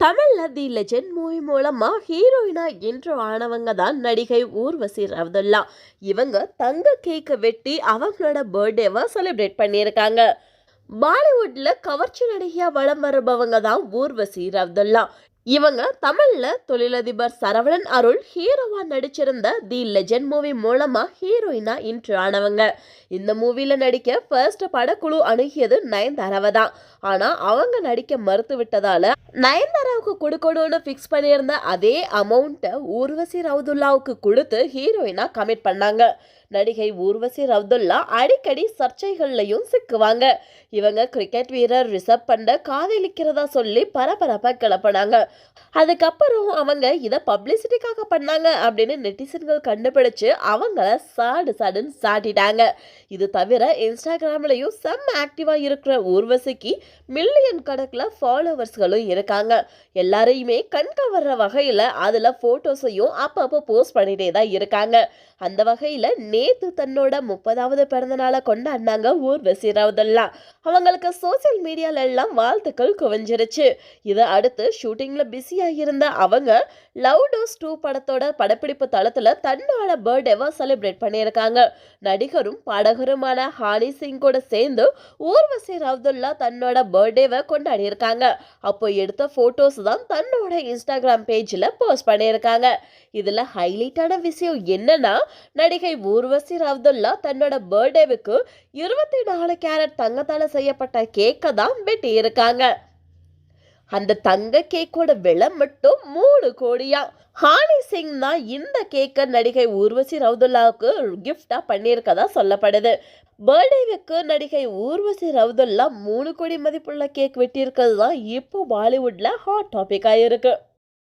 தமிழ் தி legend movie மூலமா ஹீரோயினா என்று ஆனவங்க தான் நடிகை ஊர்வசி ரவதுல்லா. இவங்க தங்க கேக்கை வெட்டி அவங்களோட பர்த்டேவை செலிப்ரேட் பண்ணியிருக்காங்க. பாலிவுட்ல கவர்ச்சி நடிகையா வளம் வருபவங்க தான் ஊர்வசி ரவ்துல்லா. இவங்க தமிழ்ல தொழிலதிபர் சரவணன் அருள் ஹீரோவா நடிச்சிருந்த தி லெஜெண்ட் மூவி மூலமா ஹீரோயினா இன்று ஆனவங்க. இந்த மூவில நடிக்க ஃபர்ஸ்ட் படக்குழு அணுகியது நயன்தாராவை தான். ஆனா அவங்க நடிக்க மறுத்து விட்டதால நயன்தாராவுக்கு கொடுக்கணும்னு ஃபிக்ஸ் பண்ணியிருந்த அதே அமௌண்ட்டை ஊர்வசி ரவுதுல்லாவுக்கு கொடுத்து ஹீரோயினா கமிட் பண்ணாங்க. நடிகை ஊர்வசி ரவுதுல்லா அடிக்கடி சர்ச்சைகள்லையும் சிக்குவாங்க. இவங்க கிரிக்கெட் வீரர் ரிஷப் பண்ட காதலிக்கிறதா சொல்லி பரபரப்பாக கிளப்பினாங்க. அதுக்கப்புறம் அவங்க இதை பப்ளிசிட்டிக்காக பண்ணாங்க அப்படின்னு நெட்டிசன்கள் கண்டுபிடிச்சு அவங்கள சாடு சாடுன்னு சாட்டிட்டாங்க. இது தவிர இன்ஸ்டாகிராம்லையும் செம் ஆக்டிவாக இருக்கிற ஊர்வசிக்கு மில்லியன் கணக்கில் ஃபாலோவர்ஸ்களும் இருக்காங்க. எல்லாரையுமே கண்கவர்ற வகையில் அதில் ஃபோட்டோஸையும் அப்பப்போ போஸ்ட் பண்ணிட்டே தான் இருக்காங்க. அந்த வகையில் நேத்து தன்னோட முப்பதாவது பிறந்தநாளை கொண்டாடினாங்க ஊர்வசி ராவதெல்லாம். அவங்களுக்கு சோசியல் மீடியால எல்லாம் வாழ்த்துக்கள் குவிஞ்சிருச்சு. இதை அடுத்து ஷூட்டிங்கில் பிஸியாக இருந்த அவங்க லவ் டோஸ் டூ படத்தோட படப்பிடிப்பு தளத்தில் தன்னோட பர்த்டேவை செலிப்ரேட் பண்ணியிருக்காங்க. நடிகரும் பாடகருமான ஹானி சிங் கூட சேர்ந்து ஊர்வசி ரவ்துல்லா தன்னோட பர்த்டேவை கொண்டாடி இருக்காங்க அப்போ எடுத்த ஃபோட்டோஸ் தான் தன்னோட இன்ஸ்டாகிராம் பேஜில் போஸ்ட் பண்ணியிருக்காங்க. இதில் ஹைலைட்டான விஷயம் என்னன்னா நடிகை ஊர்வசி ரவ்துல்லா தன்னோட பர்த்டேவுக்கு இருபத்தி நாலு கேரட் தங்கத்தால் செய்யப்பட்ட கேக்கை தான் வெட்டி இருக்காங்க அந்த தங்க கேக்கோட விலை மட்டும் மூணு கோடியா? ஹானி சிங் தான் இந்த கேக்கை நடிகை ஊர்வசி ரவுதுல்லாவுக்கு கிஃப்டா பண்ணியிருக்கதா சொல்லப்படுது. பர்த்டேவுக்கு நடிகை ஊர்வசி ரவுதுல்லா மூணு கோடி மதிப்புள்ள கேக் வெட்டியிருக்கிறது தான் இப்போ பாலிவுட்ல ஹாட் டாபிக்காக இருக்குது